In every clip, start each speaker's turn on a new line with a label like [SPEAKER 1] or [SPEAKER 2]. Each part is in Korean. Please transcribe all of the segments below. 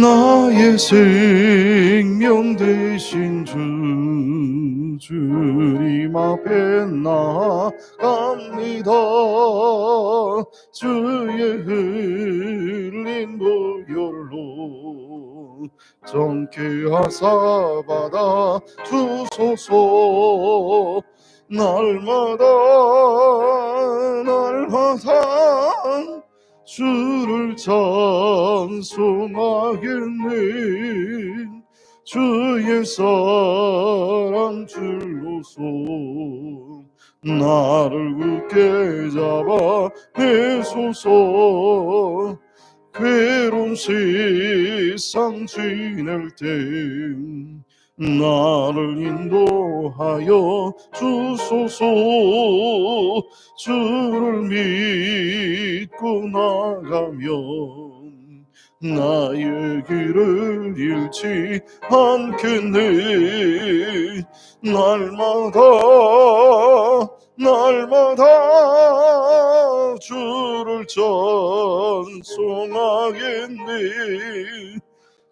[SPEAKER 1] 나의 생명 되신 주 주님 앞에 나갑니다. 주의 흘린 보혈로 정케 하사 받아 주소서. 날마다 날마다 주를 찬송하겠네. 주의 사랑 줄로서 나를 굳게 잡아 내소서. 괴로운 세상 지낼 때 나를 인도하여 주소서. 주를 믿고 나가면 나의 길을 잃지 않겠네. 날마다 날마다 주를 찬송하겠네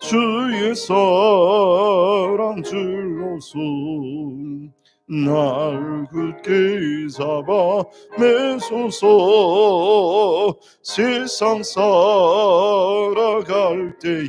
[SPEAKER 1] 주의 사랑 줄로서 날 굳게 잡아 매소서. 세상 살아갈 때에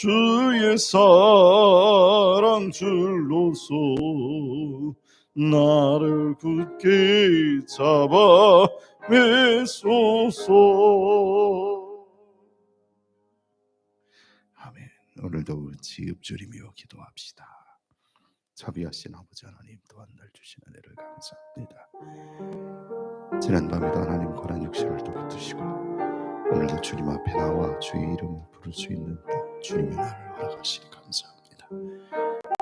[SPEAKER 1] 주의 사랑 줄로서 나를 굳게 잡아 매소서. 아멘. 오늘도 지읍주리며 기도합시다. 자비하신 아버지 하나님 또한 날 주신 은혜를 감사합니다. 지난 밤에도 하나님 고난 육신을 또 붙드시고 오늘도 주님 앞에 나와 주의 이름을 부를 수 있는 또 주님의 날을 허락하시니 감사합니다.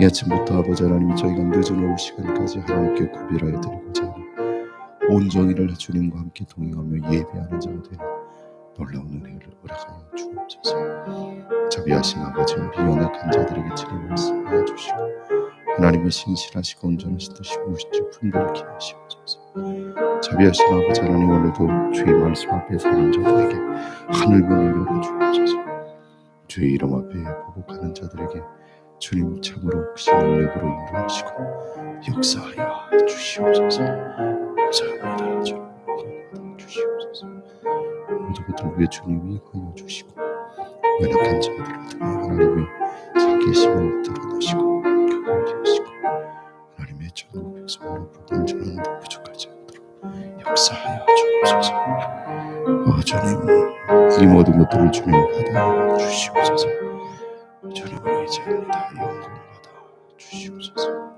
[SPEAKER 1] 이 아침부터 아버지 하나님 저희가 늦은 오후 시간까지 하나님께 구별하여 드리고자 온종일을 주님과 함께 동행하며 예배하는 자가 되는 놀라운 은혜를 허락하여 주옵소서. 자비하신 아버지 우리 연약한 자들에게 주님 말씀하여 주시고 하나님의 신실하시고 온전하신 듯이 무시지 분별케 하시옵소서. 자비하신 아버지 하나님 오늘도 주의 말씀 앞에 서는 자들에게 하늘 문을 열어 주옵소서 주의 이름 앞에 보복하는 자들에게 주님 참으로 혹시 능력으로 인도하시고 역사하여 주시옵소서. 감사합니다. 주님 감사합니다. 주시옵소서. 모든 것들 위해 주님이 하여 주시고 연약한 자들을 통해 하나님의 살계심을 드러내시고 교훈케 하시고 하나님의 전국 백성으로 복음 전하는 데 부족하지 않도록 역사하여 주옵소서. 어, 주님 이 모든 것들을 주님 받아 주시옵소서. 주님을 의지합니다. 영광을 받아 주시옵소서.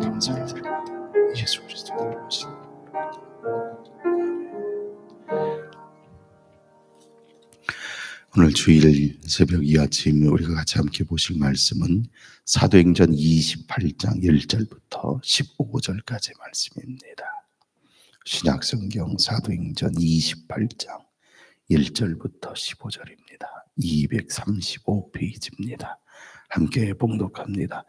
[SPEAKER 1] 감사를 드립니다. 예수 그리스도 이름으신 오늘 주일 새벽 이 아침 우리가 같이 함께 보실 말씀은 사도행전 28장 1절부터 15절까지 말씀입니다. 신약 성경 사도행전 28장 1절부터 15절입니다. 235페이지입니다. 함께 봉독합니다.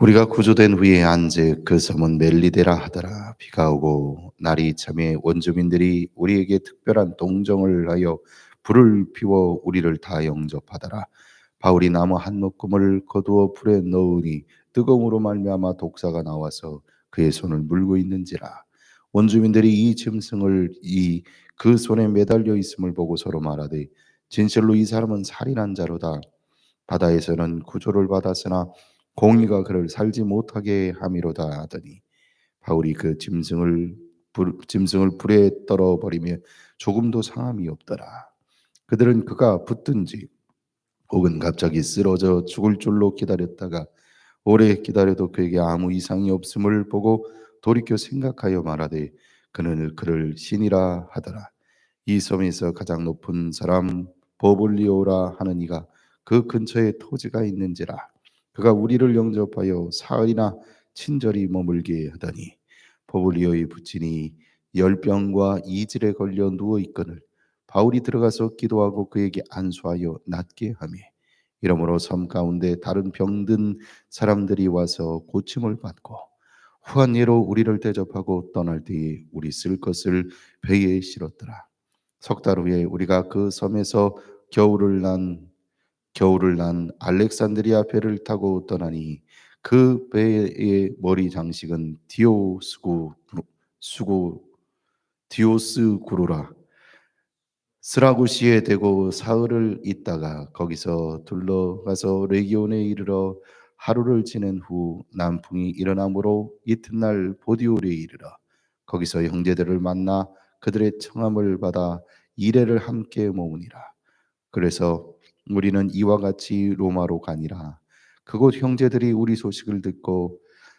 [SPEAKER 1] 우리가 구조된 후에 안즉 그 섬은 멜리데라 하더라. 비가 오고 날이 참에 원주민들이 우리에게 특별한 동정을 하여 불을 피워 우리를 다 영접하더라. 바울이 나무 한 묶음을 거두어 불에 넣으니 뜨거움으로 말미암아 독사가 나와서 그의 손을 물고 있는지라. 원주민들이 이 짐승을 이 그 손에 매달려 있음을 보고 서로 말하되 진실로 이 사람은 살인한 자로다. 바다에서는 구조를 받았으나 공의가 그를 살지 못하게 함이로다 하더니 바울이 그 짐승을 불, 짐승을 불에 떨어 버리며 조금도 상함이 없더라. 그들은 그가 붙든지 혹은 갑자기 쓰러져 죽을 줄로 기다렸다가 오래 기다려도 그에게 아무 이상이 없음을 보고 돌이켜 생각하여 말하되 그는 그를 신이라 하더라. 이 섬에서 가장 높은 사람 버블리오라 하는 이가 그 근처에 토지가 있는지라 그가 우리를 영접하여 사흘이나 친절히 머물게 하더니 버블리오의 부친이 열병과 이질에 걸려 누워 있거늘 바울이 들어가서 기도하고 그에게 안수하여 낫게 하며 이러므로 섬 가운데 다른 병든 사람들이 와서 고침을 받고 후한 예로 우리를 대접하고 떠날 때에 우리 쓸 것을 배에 실었더라. 석 달 후에 우리가 그 섬에서 겨울을 난 겨울을 난 알렉산드리아 배를 타고 떠나니 그 배의 머리 장식은 디오스구 수구 디오스 구루라 스라고시에 대고 사흘을 있다가 거기서 둘러가서 레기온에 이르러 하루를 지낸 후 남풍이 일어나므로 이튿날 보디올에 이르러 거기서 형제들을 만나 그들의 청함을 받아 이래를 함께 모으니라. 그래서 우리는 이와 같이 로마로 가니라. 그곳 형제들이 우리 소식을 듣고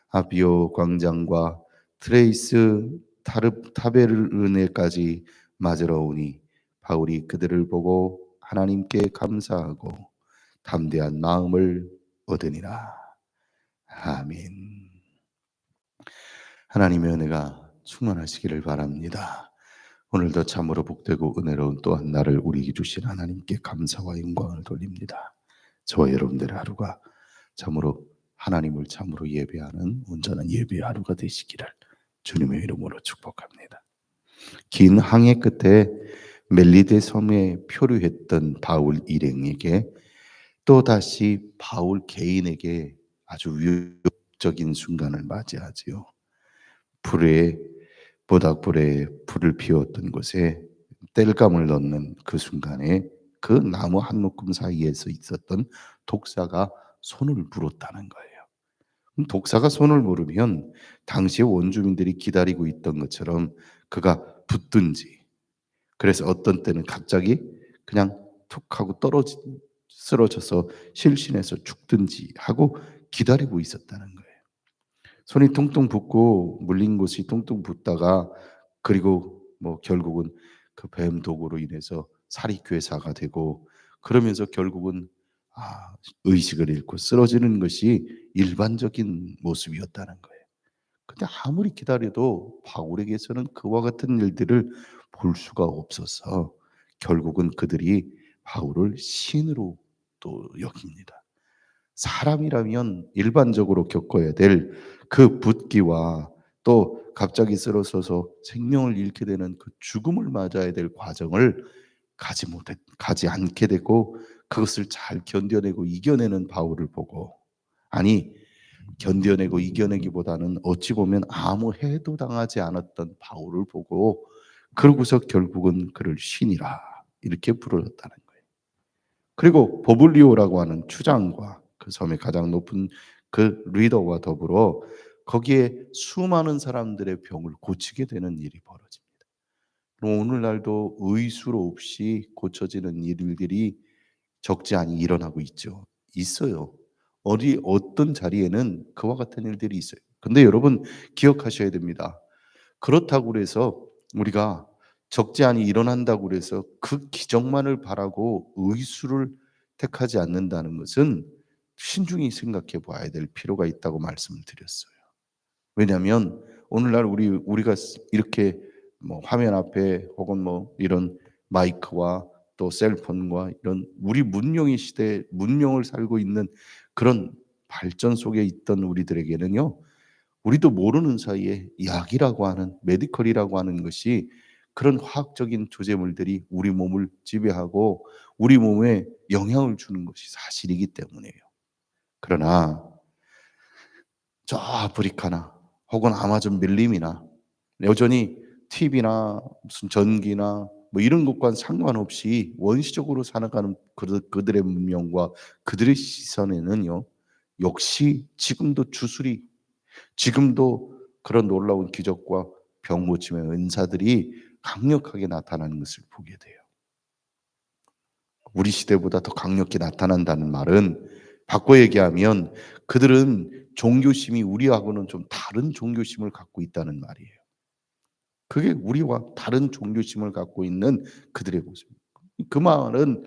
[SPEAKER 1] 아비오 광장과 트레이스 타르 타베르네까지 맞으러 오니 바울이 그들을 보고 하나님께 감사하고 담대한 마음을 얻으니라. 아멘. 하나님의 은혜가 충만하시기를 바랍니다. 오늘도 참으로 복되고 은혜로운 또한 나를 우리에게 주신 하나님께 감사와 영광을 돌립니다. 저와 여러분들의 하루가 참으로 하나님을 참으로 예배하는 온전한 예배 하루가 되시기를 주님의 이름으로 축복합니다. 긴 항해 끝에 멜리데 섬에 표류했던 바울 일행에게 또 다시 바울 개인에게 아주 위협적인 순간을 맞이하지요. 불에 모닥불에 불을 피웠던 곳에 땔감을 넣는 그 순간에 그 나무 한 묶음 사이에서 있었던 독사가 손을 물었다는 거예요. 독사가 손을 물으면 당시의 원주민들이 기다리고 있던 것처럼 그가 붙든지 그래서 어떤 때는 갑자기 그냥 툭 하고 떨어지 쓰러져서 실신해서 죽든지 하고 기다리고 있었다는 거예요. 손이 퉁퉁 붓고 물린 곳이 퉁퉁 붓다가 그리고 뭐 결국은 그뱀 독으로 인해서 살이 괴사가 되고 그러면서 결국은 아, 의식을 잃고 쓰러지는 것이 일반적인 모습이었다는 거예요. 근데 아무리 기다려도 바울에게서는 그와 같은 일들을 볼 수가 없어서 결국은 그들이 바울을 신으로 또 여깁니다. 사람이라면 일반적으로 겪어야 될 그 붓기와 또 갑자기 쓰러져서 생명을 잃게 되는 그 죽음을 맞아야 될 과정을 가지 못해 가지 않게 되고 그것을 잘 견뎌내고 이겨내는 바울을 보고 아니 견뎌내고 이겨내기보다는 어찌 보면 아무 해도 당하지 않았던 바울을 보고 그러고서 결국은 그를 신이라 이렇게 부르렀다는. 그리고 보블리오라고 하는 추장과 그 섬의 가장 높은 그 리더와 더불어 거기에 수많은 사람들의 병을 고치게 되는 일이 벌어집니다. 오늘날도 의수로 없이 고쳐지는 일들이 적지 않이 일어나고 있죠. 있어요. 어디 어떤 자리에는 그와 같은 일들이 있어요. 근데 여러분 기억하셔야 됩니다. 그렇다고 그래서 우리가 적지 않이 일어난다고 그래서 그 기적만을 바라고 의수를 택하지 않는다는 것은 신중히 생각해 봐야 될 필요가 있다고 말씀을 드렸어요. 왜냐하면 오늘날 우리 우리가 이렇게 뭐 화면 앞에 혹은 뭐 이런 마이크와 또 셀폰과 이런 우리 문명의 시대에 문명을 살고 있는 그런 발전 속에 있던 우리들에게는요. 우리도 모르는 사이에 약이라고 하는 메디컬이라고 하는 것이 그런 화학적인 조제물들이 우리 몸을 지배하고 우리 몸에 영향을 주는 것이 사실이기 때문이에요. 그러나 저 아프리카나 혹은 아마존 밀림이나 여전히 TV나 무슨 전기나 뭐 이런 것과는 상관없이 원시적으로 살아가는 그- 그들의 문명과 그들의 시선에는요 역시 지금도 주술이 지금도 그런 놀라운 기적과 병고침의 은사들이 강력하게 나타나는 것을 보게 돼요. 우리 시대보다 더 강력히 나타난다는 말은 바꿔 얘기하면 그들은 종교심이 우리하고는 좀 다른 종교심을 갖고 있다는 말이에요. 그게 우리와 다른 종교심을 갖고 있는 그들의 모습입니다. 그 말은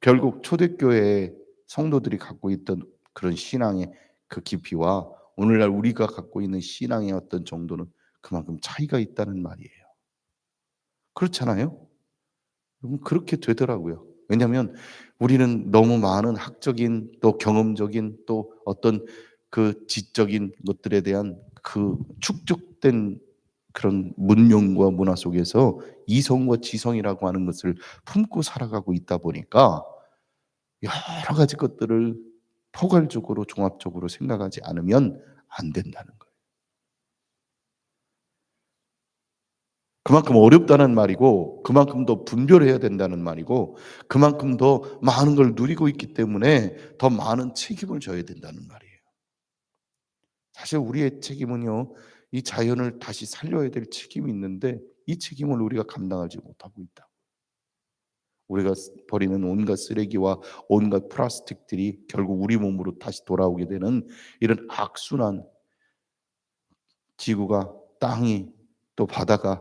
[SPEAKER 1] 결국 초대교회 성도들이 갖고 있던 그런 신앙의 그 깊이와 오늘날 우리가 갖고 있는 신앙의 어떤 정도는 그만큼 차이가 있다는 말이에요. 그렇잖아요? 여러분 그렇게 되더라고요. 왜냐하면 우리는 너무 많은 학적인 또 경험적인 또 어떤 그 지적인 것들에 대한 그 축적된 그런 문명과 문화 속에서 이성과 지성이라고 하는 것을 품고 살아가고 있다 보니까 여러 가지 것들을 포괄적으로 종합적으로 생각하지 않으면 안 된다는 거예요. 그만큼 어렵다는 말이고 그만큼 더 분별해야 된다는 말이고 그만큼 더 많은 걸 누리고 있기 때문에 더 많은 책임을 져야 된다는 말이에요. 사실 우리의 책임은요. 이 자연을 다시 살려야 될 책임이 있는데 이 책임을 우리가 감당하지 못하고 있다. 우리가 버리는 온갖 쓰레기와 온갖 플라스틱들이 결국 우리 몸으로 다시 돌아오게 되는 이런 악순환 지구가 땅이 또 바다가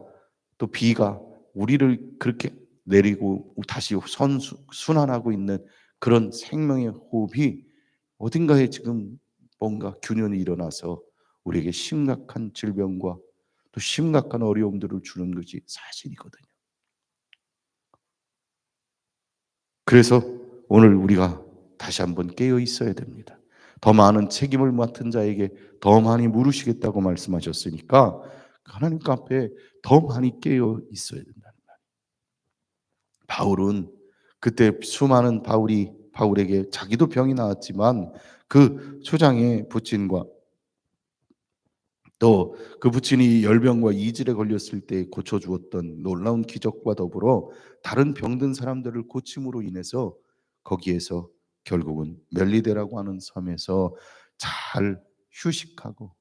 [SPEAKER 1] 또 비가 우리를 그렇게 내리고 다시 선수 순환하고 있는 그런 생명의 호흡이 어딘가에 지금 뭔가 균열이 일어나서 우리에게 심각한 질병과 또 심각한 어려움들을 주는 것이 사실이거든요. 그래서 오늘 우리가 다시 한번 깨어 있어야 됩니다. 더 많은 책임을 맡은 자에게 더 많이 물으시겠다고 말씀하셨으니까 하나님 앞에 더 많이 깨어 있어야 된다는 말. 바울은 그때 수많은 바울이 바울에게 자기도 병이 나왔지만 그 초장의 부친과 또 그 부친이 열병과 이질에 걸렸을 때 고쳐 주었던 놀라운 기적과 더불어 다른 병든 사람들을 고침으로 인해서 거기에서 결국은 멜리데라고 하는 섬에서 잘 휴식하고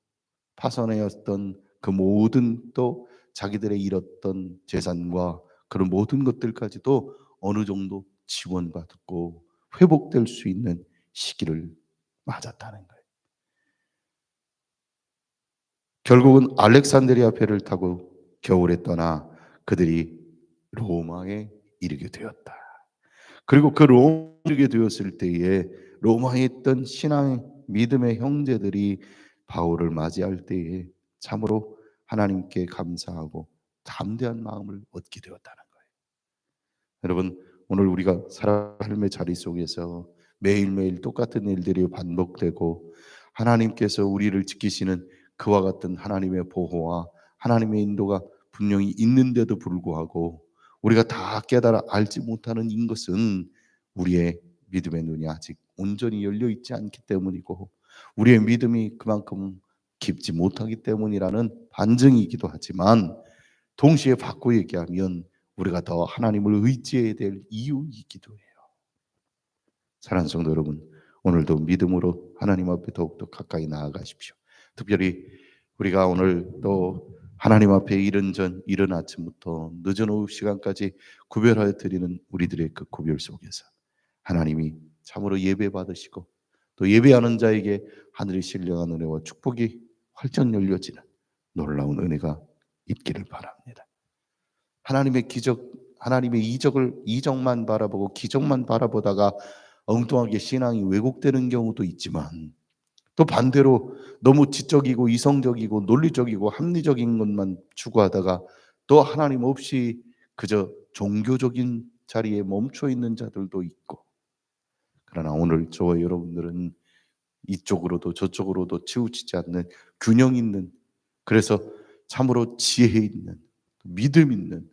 [SPEAKER 1] 파선하였던 그 모든 또 자기들의 잃었던 재산과 그런 모든 것들까지도 어느 정도 지원받고 회복될 수 있는 시기를 맞았다는 거예요. 결국은 알렉산드리아 배를 타고 겨울에 떠나 그들이 로마에 이르게 되었다. 그리고 그 로마에 이르게 되었을 때에 로마에 있던 신앙 믿음의 형제들이 바울을 맞이할 때에 참으로 하나님께 감사하고 담대한 마음을 얻게 되었다는 거예요. 여러분 오늘 우리가 삶의 자리 속에서 매일매일 똑같은 일들이 반복되고 하나님께서 우리를 지키시는 그와 같은 하나님의 보호와 하나님의 인도가 분명히 있는데도 불구하고 우리가 다 깨달아 알지 못하는 인 것은 우리의 믿음의 눈이 아직 온전히 열려 있지 않기 때문이고 우리의 믿음이 그만큼 깊지 못하기 때문이라는 반증이기도 하지만 동시에 바꿔 얘기하면 우리가 더 하나님을 의지해야 될 이유이기도 해요. 사랑하는 성도 여러분, 오늘도 믿음으로 하나님 앞에 더욱더 가까이 나아가십시오. 특별히 우리가 오늘 또 하나님 앞에 이른 전 이른 아침부터 늦은 오후 시간까지 구별하여 드리는 우리들의 그 구별 속에서 하나님이 참으로 예배 받으시고 또 예배하는 자에게 하늘의 신령한 은혜와 축복이 활짝 열려지는 놀라운 은혜가 있기를 바랍니다. 하나님의 기적, 하나님의 이적을 이적만 바라보고 기적만 바라보다가 엉뚱하게 신앙이 왜곡되는 경우도 있지만 또 반대로 너무 지적이고 이성적이고 논리적이고 합리적인 것만 추구하다가 또 하나님 없이 그저 종교적인 자리에 멈춰 있는 자들도 있고 그러나 오늘 저와 여러분들은 이쪽으로도 저쪽으로도 치우치지 않는 균형 있는 그래서 참으로 지혜 있는 믿음 있는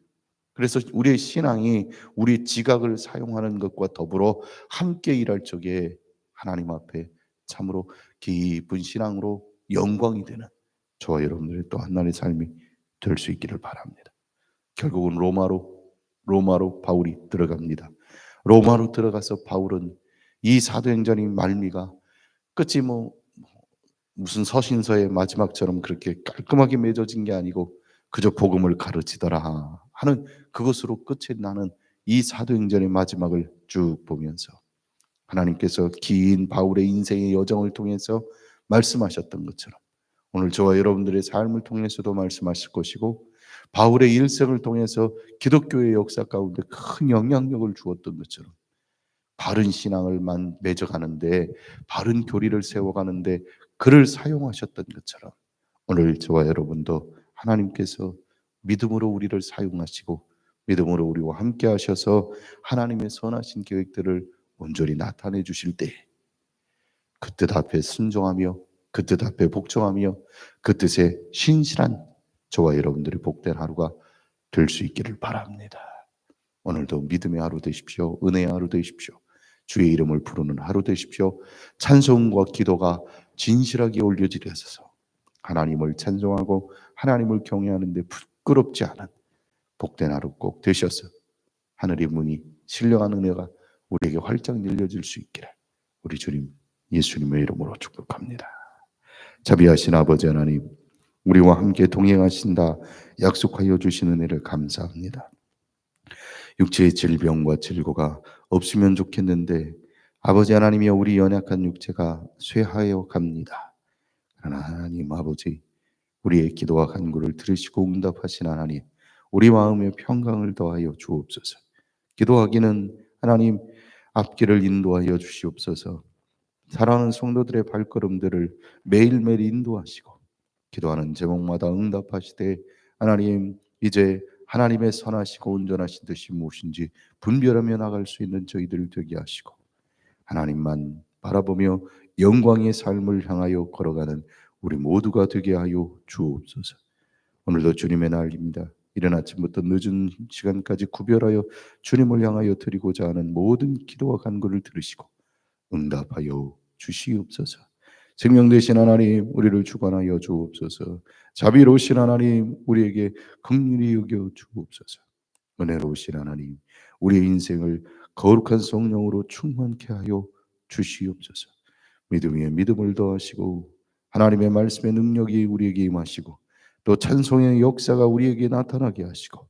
[SPEAKER 1] 그래서 우리의 신앙이 우리 지각을 사용하는 것과 더불어 함께 일할 적에 하나님 앞에 참으로 깊은 신앙으로 영광이 되는 저와 여러분들의 또 한날의 삶이 될 수 있기를 바랍니다. 결국은 로마로 로마로 바울이 들어갑니다. 로마로 들어가서 바울은 이 사도행전의 말미가 끝이 뭐 무슨 서신서의 마지막처럼 그렇게 깔끔하게 맺어진 게 아니고 그저 복음을 가르치더라 하는 그것으로 끝이 나는 이 사도행전의 마지막을 쭉 보면서 하나님께서 긴 바울의 인생의 여정을 통해서 말씀하셨던 것처럼 오늘 저와 여러분들의 삶을 통해서도 말씀하실 것이고 바울의 일생을 통해서 기독교의 역사 가운데 큰 영향력을 주었던 것처럼 바른 신앙을 만 맺어가는데 바른 교리를 세워가는데 그를 사용하셨던 것처럼 오늘 저와 여러분도 하나님께서 믿음으로 우리를 사용하시고 믿음으로 우리와 함께 하셔서 하나님의 선하신 계획들을 온전히 나타내 주실 때 그 뜻 앞에 순종하며 그 뜻 앞에 복종하며 그 뜻에 신실한 저와 여러분들의 복된 하루가 될 수 있기를 바랍니다. 오늘도 믿음의 하루 되십시오. 은혜의 하루 되십시오. 주의 이름을 부르는 하루 되십시오. 찬송과 기도가 진실하게 올려지려서 하나님을 찬송하고 하나님을 경외하는데 부끄럽지 않은 복된 하루 꼭 되셔서 하늘의 문이 신령한 은혜가 우리에게 활짝 열려질 수 있기를 우리 주님 예수님의 이름으로 축복합니다. 자비하신 아버지 하나님 우리와 함께 동행하신다 약속하여 주신 은혜를 감사합니다. 육체의 질병과 질고가 없으면 좋겠는데 아버지 하나님이여 우리 연약한 육체가 쇠하여 갑니다. 그러나 하나님 아버지 우리의 기도와 간구를 들으시고 응답하신 하나님 우리 마음에 평강을 더하여 주옵소서. 기도하기는 하나님 앞길을 인도하여 주시옵소서. 사랑하는 성도들의 발걸음들을 매일매일 인도하시고 기도하는 제목마다 응답하시되 하나님 이제 하나님의 선하시고 온전하신 뜻이 무엇인지 분별하며 나갈 수 있는 저희들 되게 하시고 하나님만 바라보며 영광의 삶을 향하여 걸어가는 우리 모두가 되게 하여 주옵소서. 오늘도 주님의 날입니다. 이른 아침부터 늦은 시간까지 구별하여 주님을 향하여 드리고자 하는 모든 기도와 간구를 들으시고 응답하여 주시옵소서. 생명 되신 하나님 우리를 주관하여 주옵소서. 자비로우신 하나님 우리에게 긍휼히 여겨 주옵소서. 은혜로우신 하나님 우리의 인생을 거룩한 성령으로 충만케 하여 주시옵소서. 믿음 위에 믿음을 더하시고 하나님의 말씀의 능력이 우리에게 임하시고 또 찬송의 역사가 우리에게 나타나게 하시고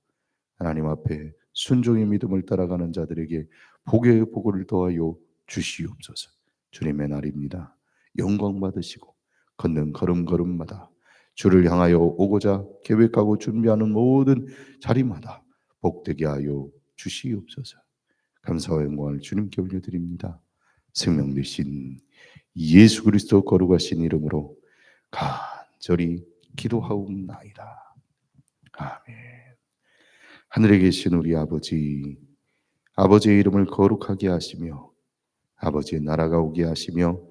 [SPEAKER 1] 하나님 앞에 순종의 믿음을 따라가는 자들에게 복의 복을 더하여 주시옵소서. 주님의 날입니다. 영광 받으시고 걷는 걸음걸음마다 주를 향하여 오고자 계획하고 준비하는 모든 자리마다 복되게 하여 주시옵소서. 감사와 영광을 주님께 올려드립니다. 생명 되신 예수 그리스도 거룩하신 이름으로 간절히 기도하옵나이다. 아멘. 하늘에 계신 우리 아버지, 아버지의 이름을 거룩하게 하시며 아버지의 나라가 오게 하시며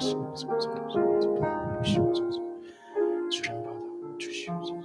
[SPEAKER 1] 아버지 감